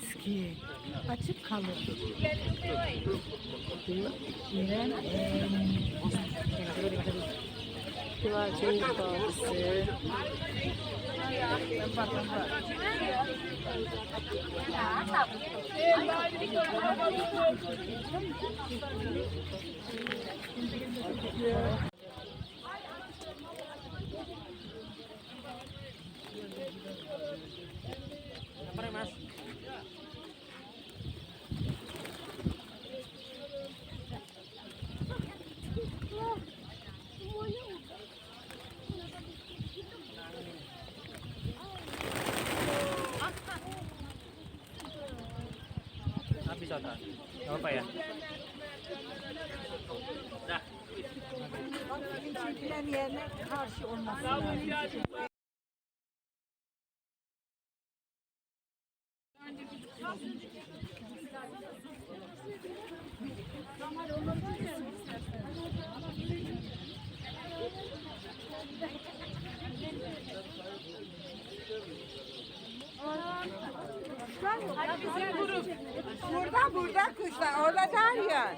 Açılmaz ki. Açık kalır. İrem Güvercin Vadisi. Habis tak? Tak apa ya? Dah. Çekilen yerine karşı olması. Burada burada kuşlar orada var ya.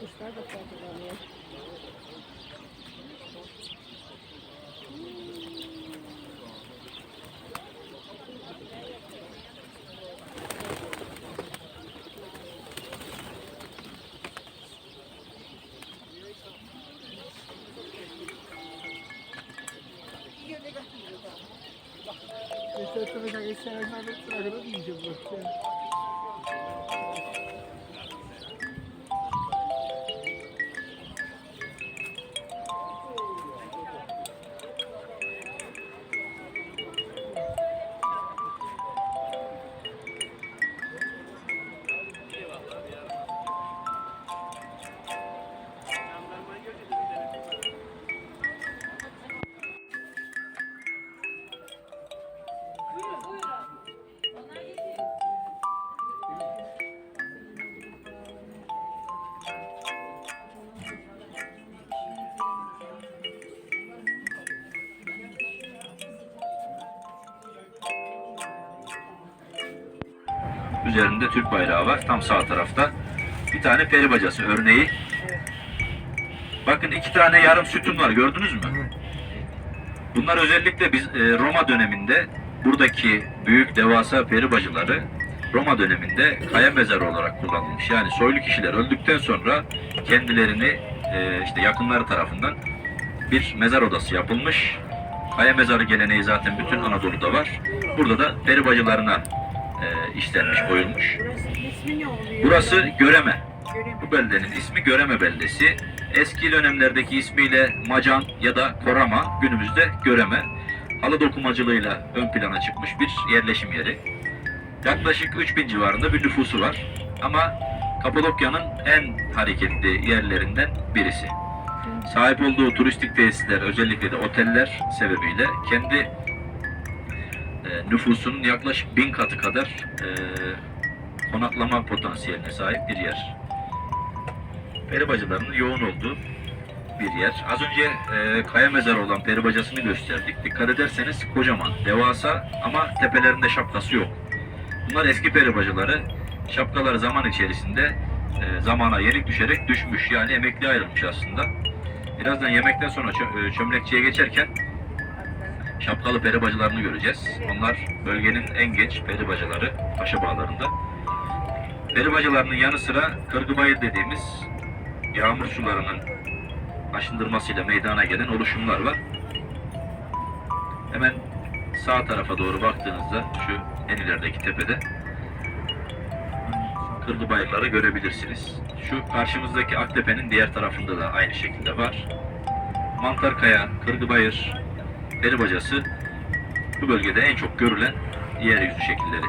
Kuşlar da faydalanıyor. bir dakika. Sen elmanı sarıma diyeceğim. Üzerinde Türk bayrağı var. Tam sağ tarafta. Bir tane peri bacası örneği. Bakın iki tane yarım sütun var. Gördünüz mü? Bunlar özellikle biz e, Roma döneminde buradaki büyük devasa peri bacıları Roma döneminde kaya mezarı olarak kullanılmış. Yani soylu kişiler öldükten sonra kendilerini e, işte yakınları tarafından bir mezar odası yapılmış. Kaya mezarı geleneği zaten bütün Anadolu'da var. Burada da peri bacılarına e, işlenmiş, koyulmuş. Burası Göreme. Bu beldenin ismi Göreme beldesi. Eski dönemlerdeki ismiyle Macan ya da Korama, günümüzde Göreme. Halı dokumacılığıyla ön plana çıkmış bir yerleşim yeri. Yaklaşık 3000 civarında bir nüfusu var. Ama Kapadokya'nın en hareketli yerlerinden birisi. Sahip olduğu turistik tesisler, özellikle de oteller sebebiyle kendi e, nüfusunun yaklaşık bin katı kadar e, konaklama potansiyeline sahip bir yer. Peri yoğun olduğu bir yer. Az önce e, kaya mezarı olan peri bacasını gösterdik. Dikkat ederseniz kocaman, devasa ama tepelerinde şapkası yok. Bunlar eski peri bacıları. Şapkaları zaman içerisinde e, zamana yenik düşerek düşmüş. Yani emekli ayrılmış aslında. Birazdan yemekten sonra çö- e, çömlekçiye geçerken şapkalı peri bacılarını göreceğiz. Onlar bölgenin en genç peri bacıları Paşa Bağları'nda. Peri bacılarının yanı sıra Kırgıbayır dediğimiz yağmur sularının aşındırmasıyla meydana gelen oluşumlar var. Hemen sağ tarafa doğru baktığınızda şu en ilerideki tepede Kırgıbayırları görebilirsiniz. Şu karşımızdaki Aktepe'nin diğer tarafında da aynı şekilde var. Mantarkaya, Kırgıbayır, Peribacası bu bölgede en çok görülen yeryüzü şekilleri.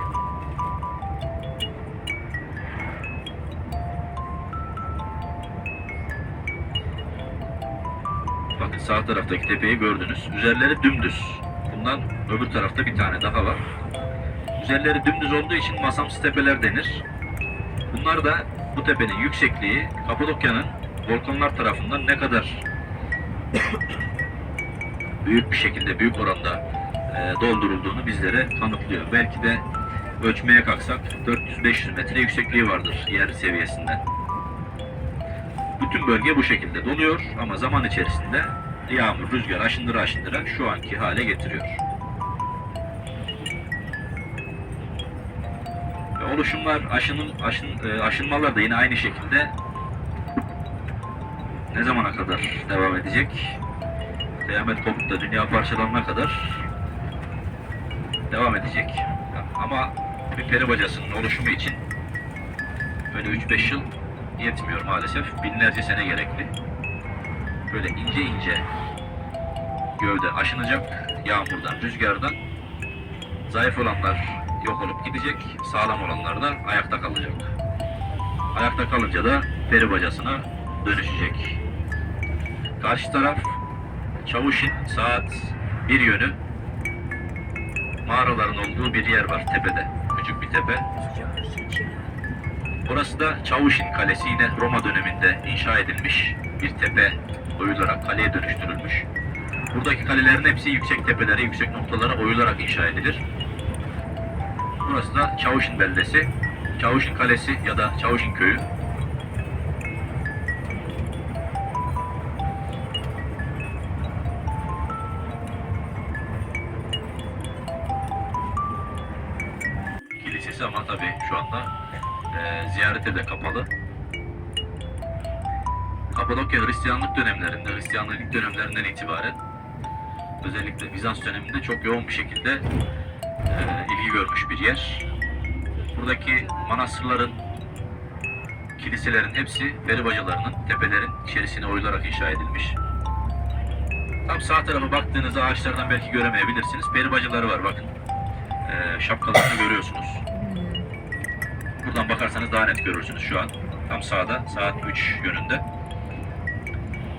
Bakın sağ taraftaki tepeyi gördünüz. Üzerleri dümdüz. Bundan öbür tarafta bir tane daha var. Üzerleri dümdüz olduğu için masamsı tepeler denir. Bunlar da bu tepenin yüksekliği Kapadokya'nın volkanlar tarafından ne kadar büyük bir şekilde, büyük oranda e, doldurulduğunu bizlere kanıtlıyor. Belki de ölçmeye kalksak 400-500 metre yüksekliği vardır yer seviyesinden. Bütün bölge bu şekilde doluyor ama zaman içerisinde yağmur, rüzgar aşındıra aşındıra şu anki hale getiriyor. Ve oluşumlar, aşının, aşın, e, aşınmalar da yine aynı şekilde ne zamana kadar devam edecek? Kıyamet kopup da dünya parçalanana kadar devam edecek. Ama bir peri bacasının oluşumu için böyle 3-5 yıl yetmiyor maalesef. Binlerce sene gerekli. Böyle ince ince gövde aşınacak yağmurdan, rüzgardan. Zayıf olanlar yok olup gidecek, sağlam olanlar da ayakta kalacak. Ayakta kalınca da peri bacasına dönüşecek. Karşı taraf Çavuşin saat bir yönü mağaraların olduğu bir yer var tepede. Küçük bir tepe. Burası da Çavuşin Kalesi yine Roma döneminde inşa edilmiş bir tepe oyularak kaleye dönüştürülmüş. Buradaki kalelerin hepsi yüksek tepelere, yüksek noktalara oyularak inşa edilir. Burası da Çavuşin beldesi, Çavuşin Kalesi ya da Çavuşin Köyü. Ama tabii şu anda e, ziyarete de kapalı. Kapadokya Hristiyanlık dönemlerinde, Hristiyanlık ilk dönemlerinden itibaren özellikle Bizans döneminde çok yoğun bir şekilde e, ilgi görmüş bir yer. Buradaki manastırların, kiliselerin hepsi peri bacalarının tepelerin içerisine oyularak inşa edilmiş. Tam sağ tarafa baktığınızda ağaçlardan belki göremeyebilirsiniz. Peri bacaları var bakın. E, şapkalarını görüyorsunuz. Buradan bakarsanız daha net görürsünüz şu an. Tam sağda, saat 3 yönünde.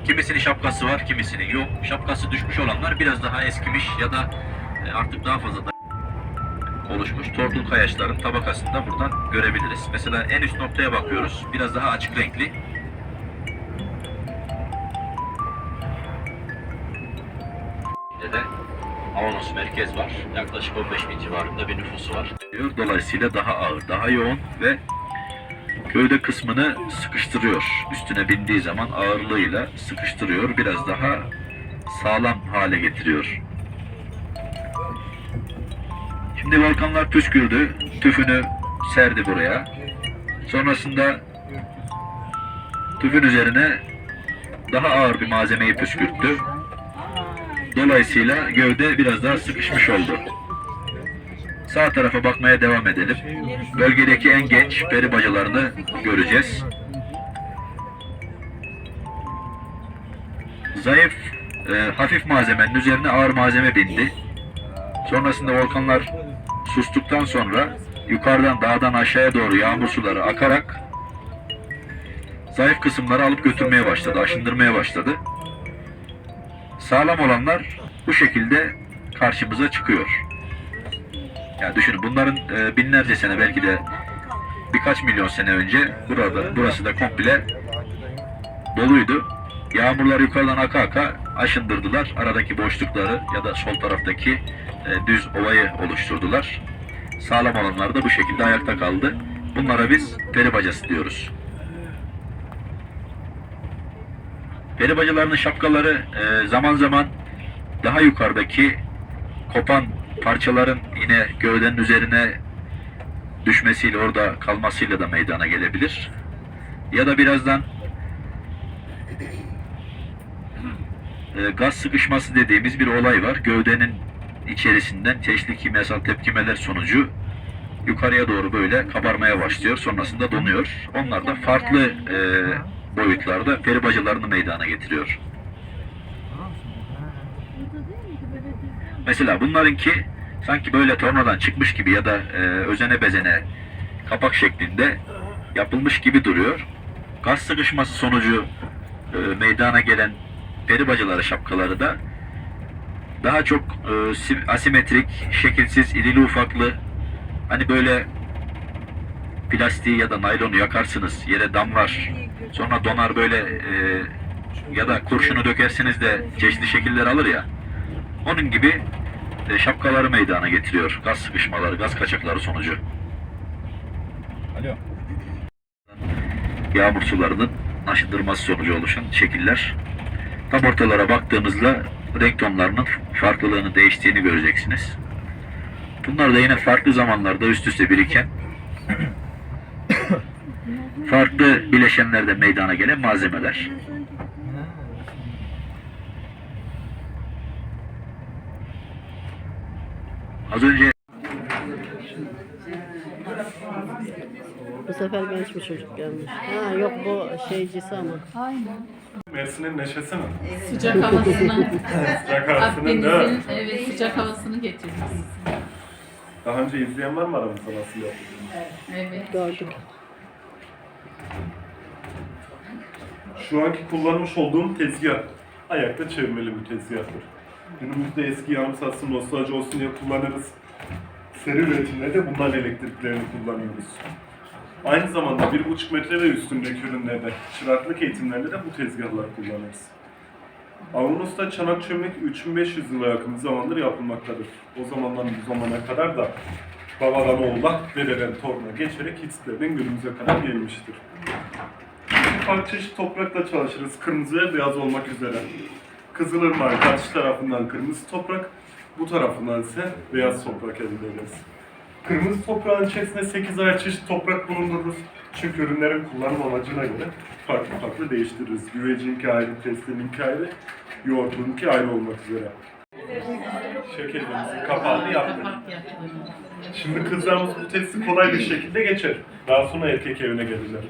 Kimisinin şapkası var, kimisinin yok. Şapkası düşmüş olanlar biraz daha eskimiş ya da e, artık daha fazla da oluşmuş tortul kayaçların tabakasını da buradan görebiliriz. Mesela en üst noktaya bakıyoruz. Biraz daha açık renkli. Avanos merkez var. Yaklaşık 15 bin civarında bir nüfusu var. Dolayısıyla daha ağır, daha yoğun ve gövde kısmını sıkıştırıyor. Üstüne bindiği zaman ağırlığıyla sıkıştırıyor. Biraz daha sağlam hale getiriyor. Şimdi volkanlar püskürdü. Tüfünü serdi buraya. Sonrasında tüfün üzerine daha ağır bir malzemeyi püskürttü. Dolayısıyla gövde biraz daha sıkışmış oldu. Sağ tarafa bakmaya devam edelim. Bölgedeki en genç peri bacalarını göreceğiz. Zayıf, e, hafif malzemenin üzerine ağır malzeme bindi. Sonrasında volkanlar sustuktan sonra yukarıdan dağdan aşağıya doğru yağmur suları akarak zayıf kısımları alıp götürmeye başladı, aşındırmaya başladı. Sağlam olanlar bu şekilde karşımıza çıkıyor. Ya düşünün bunların e, binlerce sene belki de birkaç milyon sene önce burada burası da komple doluydu. Yağmurlar yukarıdan aka aka aşındırdılar. Aradaki boşlukları ya da sol taraftaki e, düz ovayı oluşturdular. Sağlam olanlar da bu şekilde ayakta kaldı. Bunlara biz peri bacası diyoruz. Peri bacalarının şapkaları e, zaman zaman daha yukarıdaki kopan parçaların yine gövdenin üzerine düşmesiyle orada kalmasıyla da meydana gelebilir. Ya da birazdan e, gaz sıkışması dediğimiz bir olay var. Gövdenin içerisinden çeşitli kimyasal tepkimeler sonucu yukarıya doğru böyle kabarmaya başlıyor. Sonrasında donuyor. Onlar da farklı e, boyutlarda peri bacalarını meydana getiriyor. Mesela bunlarınki sanki böyle tornadan çıkmış gibi ya da e, özene bezene kapak şeklinde yapılmış gibi duruyor. Gaz sıkışması sonucu e, meydana gelen peri bacaları şapkaları da daha çok e, sim- asimetrik, şekilsiz, irili ufaklı Hani böyle plastiği ya da naylonu yakarsınız, yere damlar, sonra donar böyle e, ya da kurşunu dökersiniz de çeşitli şekiller alır ya. Onun gibi e, şapkaları meydana getiriyor. Gaz sıkışmaları, gaz kaçakları sonucu. Alo. Yağmur sularının aşındırması sonucu oluşan şekiller. Tam ortalara baktığınızda renk tonlarının farklılığını değiştiğini göreceksiniz. Bunlar da yine farklı zamanlarda üst üste biriken farklı bileşenlerde meydana gelen malzemeler. Az önce Bu sefer genç bir çocuk gelmiş. Ha yok bu şeycisi ama. Aynen. Mersin'in neşesi mi? Sıcak havasını, Sıcak havasının değil mi? Akdeniz'in evet, sıcak havasını getirdiniz. Daha önce izleyen var mı aramızda nasıl yaptığını? Evet. Gördük. Şu anki kullanmış olduğum tezgah ayakta çevirmeli bir tezgahtır. Günümüzde eski yarım satsın nostalji olsun diye kullanırız. Seri üretimde de bundan elektriklerini kullanıyoruz. Aynı zamanda 1,5 metre ve üstündeki ürünlerde, çıraklık eğitimlerinde de bu tezgahlar kullanırız. Avrunos'ta çanak çömlek 3500 yıla yakın zamandır yapılmaktadır. O zamandan bu zamana kadar da babadan oğula, dededen toruna geçerek Hititlerden günümüze kadar gelmiştir. Farklı çeşit toprakla çalışırız. Kırmızı ve beyaz olmak üzere. Kızılırmak karşı tarafından kırmızı toprak, bu tarafından ise beyaz toprak elde ederiz. Kırmızı toprağın içerisinde 8 ayrı çeşit toprak bulundururuz. Çünkü ürünlerin kullanım amacına göre farklı farklı değiştiririz. Güvecininki ayrı, testininki ayrı, yoğurdununki ayrı olmak üzere. Şekerimizin kapağını yaptık. Şimdi kızlarımız bu testi kolay bir şekilde geçer. Daha sonra erkek evine gelirler.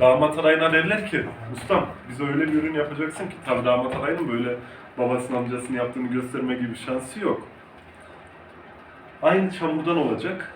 Damat adayına derler ki, ustam bize öyle bir ürün yapacaksın ki, tabi damat adayının böyle babasının amcasının yaptığını gösterme gibi şansı yok. Aynı çamurdan olacak,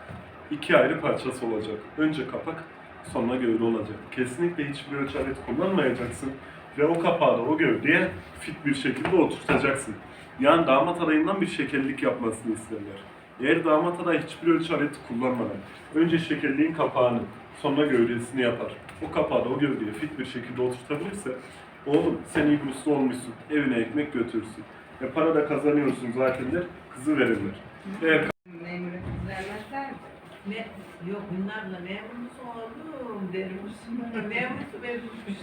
iki ayrı parçası olacak. Önce kapak, sonra gövde olacak. Kesinlikle hiçbir ölçü alet kullanmayacaksın ve o kapağı da o gövdeye fit bir şekilde oturtacaksın. Yani damat adayından bir şekerlik yapmasını isterler. Eğer damat aday hiçbir ölçü aleti kullanmadan önce şekerliğin kapağını sonra gövdesini yapar. O kapağı da o gövdeye fit bir şekilde oturtabilirse oğlum sen iyi usta olmuşsun evine ekmek götürürsün. E para da kazanıyorsun zaten der kızı verirler. Eğer Memur vermezler mi? Ne? Yok bunlarla memur musun oğlum dermişsin. Memursu vermişsin.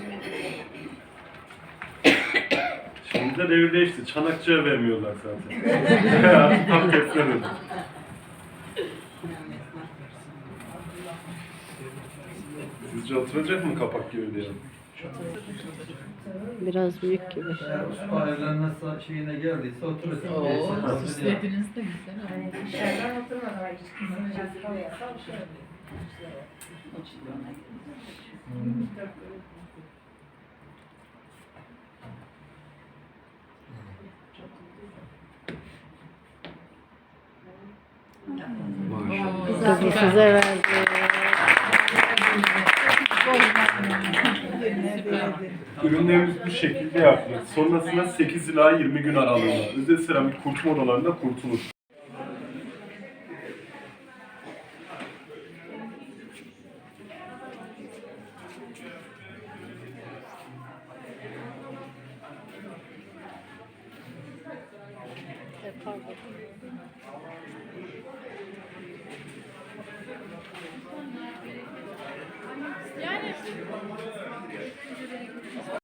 Şimdi de devir değişti. Çanakçıya vermiyorlar zaten. Tam tersine Sizce oturacak mı kapak gövdeye? Biraz büyük gibi. Eğer usta evlenme sa- şeyine geldiyse oturursun. Oo, süslediniz de güzel oldu. Dışarıdan oturmadan hiç kızmayacağız. Havaya Oo, Kızı süper. size verdi. Ürünlerimiz bu şekilde yapılır. Sonrasında 8 ila 20 gün aralığında özel seramik kurutma odalarında kurtulur.